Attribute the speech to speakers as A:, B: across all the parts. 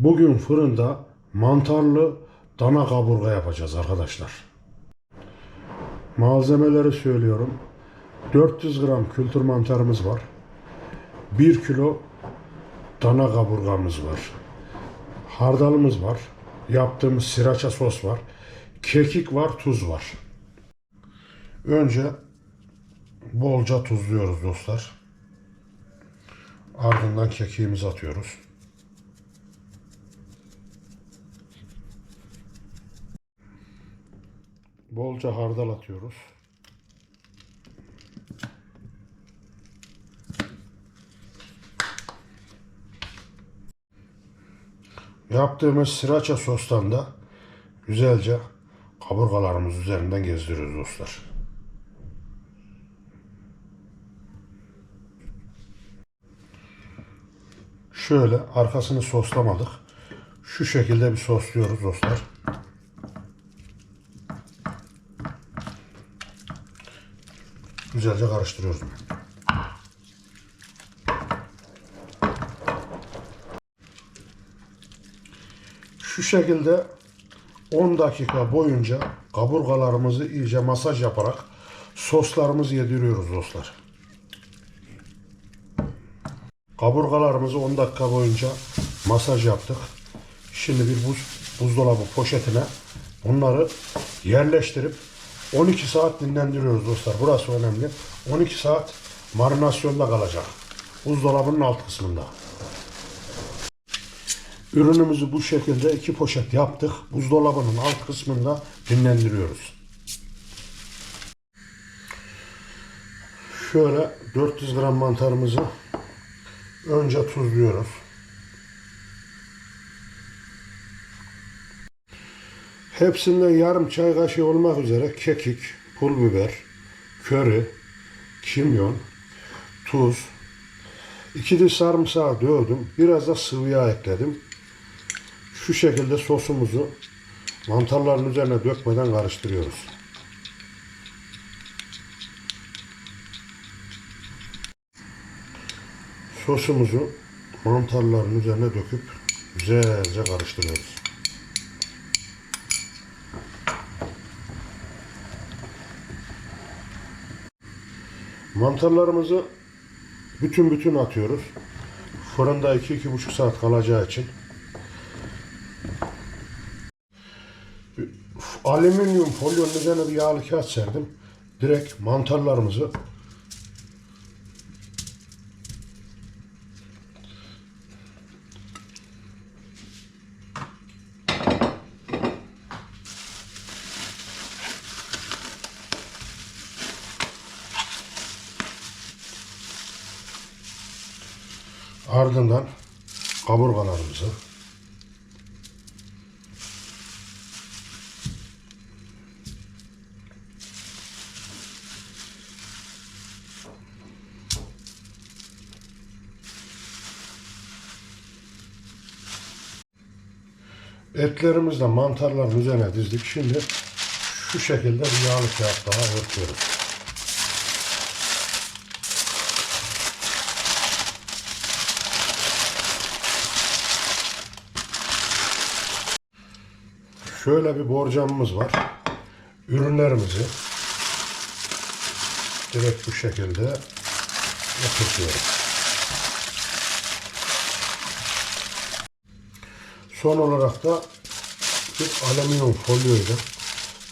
A: Bugün fırında mantarlı dana kaburga yapacağız arkadaşlar. Malzemeleri söylüyorum. 400 gram kültür mantarımız var. 1 kilo dana kaburgamız var. Hardalımız var. Yaptığımız siracha sos var. Kekik var, tuz var. Önce bolca tuzluyoruz dostlar. Ardından kekiğimizi atıyoruz. Bolca hardal atıyoruz. Yaptığımız sriracha sostan da güzelce kaburgalarımız üzerinden gezdiriyoruz dostlar. Şöyle arkasını soslamadık. Şu şekilde bir sosluyoruz dostlar. Güzelce karıştırıyoruz. Şu şekilde 10 dakika boyunca kaburgalarımızı iyice masaj yaparak soslarımızı yediriyoruz dostlar. Kaburgalarımızı 10 dakika boyunca masaj yaptık. Şimdi bir buz, buzdolabı poşetine bunları yerleştirip 12 saat dinlendiriyoruz dostlar. Burası önemli. 12 saat marinasyonda kalacak. Buzdolabının alt kısmında. Ürünümüzü bu şekilde iki poşet yaptık. Buzdolabının alt kısmında dinlendiriyoruz. Şöyle 400 gram mantarımızı önce tuzluyoruz. Hepsinden yarım çay kaşığı olmak üzere kekik, pul biber, köri, kimyon, tuz, iki diş sarımsağı dövdüm. Biraz da sıvı yağ ekledim. Şu şekilde sosumuzu mantarların üzerine dökmeden karıştırıyoruz. Sosumuzu mantarların üzerine döküp güzelce karıştırıyoruz. Mantarlarımızı bütün bütün atıyoruz. Fırında 2-2,5 saat kalacağı için. Alüminyum folyonun üzerine bir yağlı kağıt serdim. Direkt mantarlarımızı ardından kaburgalarımızı Etlerimizi de mantarların üzerine dizdik. Şimdi şu şekilde bir yağlı kağıt daha örtüyoruz. Şöyle bir borcamımız var. Ürünlerimizi direkt bu şekilde oturtuyoruz. Son olarak da bir alüminyum folyoyla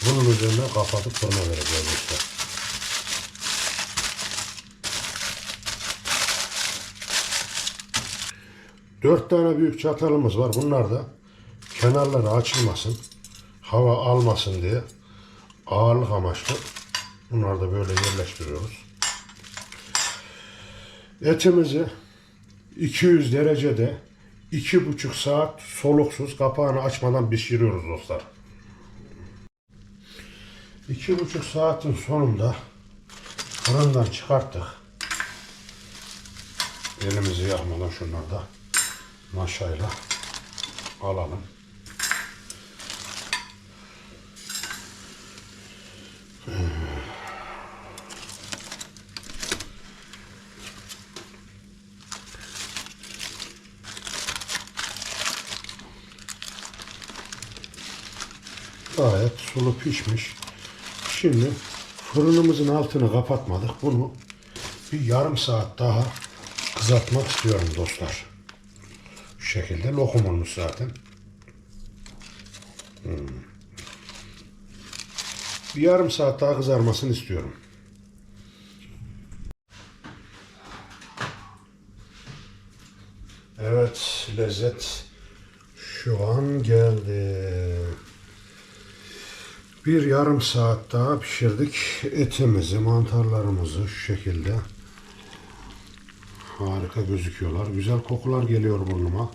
A: bunun üzerine kapatıp fırına vereceğiz işte. Dört tane büyük çatalımız var. Bunlar da kenarları açılmasın, hava almasın diye ağırlık amaçlı bunları da böyle yerleştiriyoruz. Etimizi 200 derecede iki buçuk saat soluksuz kapağını açmadan pişiriyoruz dostlar. İki buçuk saatin sonunda fırından çıkarttık. Elimizi yakmadan şunları da maşayla alalım. Gayet sulu pişmiş. Şimdi fırınımızın altını kapatmadık. Bunu bir yarım saat daha kızartmak istiyorum dostlar. Şu şekilde lokum olmuş zaten. Hmm. Bir yarım saat daha kızarmasını istiyorum. Evet, lezzet şu an geldi. Bir yarım saat daha pişirdik etimizi, mantarlarımızı şu şekilde. Harika gözüküyorlar. Güzel kokular geliyor burnuma.